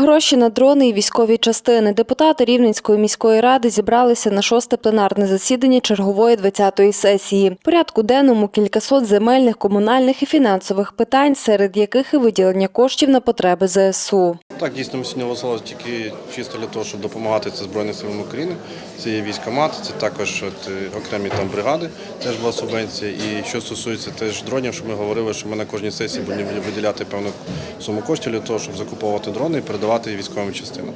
Гроші на дрони і військові частини. Депутати Рівненської міської ради зібралися на шосте пленарне засідання чергової 20-ї сесії. В порядку денному кількасот земельних, комунальних і фінансових питань, серед яких і виділення коштів на потреби ЗСУ. Так, дійсно, ми сьогодні голосували тільки чисто для того, щоб допомагати це Збройним силам України. Це є військомат, це також от, е, окремі там бригади, теж була субвенція. І що стосується теж дронів, що ми говорили, що ми на кожній сесії будемо виділяти певну суму коштів для того, щоб закуповувати дрони і передавати військовим частинам.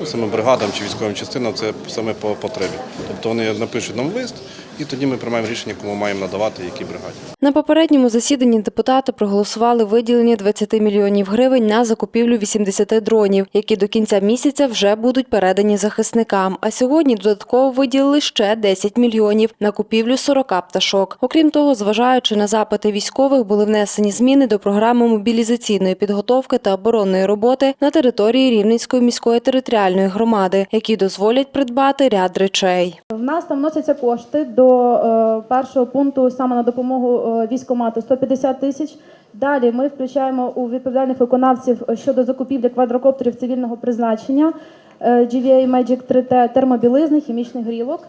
Ну, саме бригадам чи військовим частинам це саме по потребі. Тобто вони напишуть нам лист, і тоді ми приймаємо рішення, кому маємо надавати якій бригаді. На попередньому засіданні депутати проголосували виділення 20 мільйонів гривень на закупівлю 80 дронів, які до кінця місяця вже будуть передані захисникам. А сьогодні додатково виділили ще 10 мільйонів на купівлю 40 пташок. Окрім того, зважаючи на запити військових, були внесені зміни до програми мобілізаційної підготовки та оборонної роботи на території Рівненської міської територіальної громади, які дозволять придбати ряд речей. В нас там вносяться кошти до е, першого пункту саме на допомогу е, військомату 150 тисяч. Далі ми включаємо у відповідальних виконавців щодо закупівлі квадрокоптерів цивільного призначення е, GVA Magic 3T, термобілизни, хімічних грілок.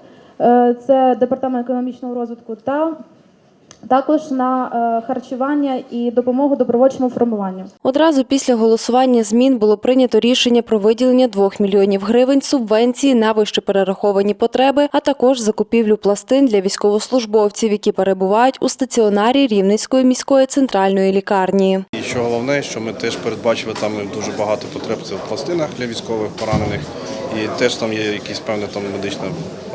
Це департамент економічного розвитку та також на е, харчування і допомогу добровольчому формуванню. Одразу після голосування змін було прийнято рішення про виділення 2 мільйонів гривень субвенції на вище перераховані потреби, а також закупівлю пластин для військовослужбовців, які перебувають у стаціонарі Рівненської міської центральної лікарні. Що головне, що ми теж передбачили там дуже багато потреб це в пластинах для військових поранених, і теж там є якісь певне там медичне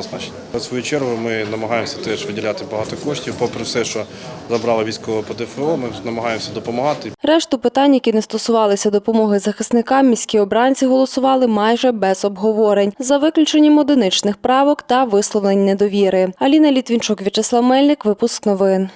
оснащення. В свою чергу ми намагаємося теж виділяти багато коштів. Попри все, що забрала військове ПДФО, ми намагаємося допомагати. Решту питань, які не стосувалися допомоги захисникам, міські обранці голосували майже без обговорень, за виключенням одиничних правок та висловлень недовіри. Аліна Літвінчук, В'ячеслав Мельник, випуск новин.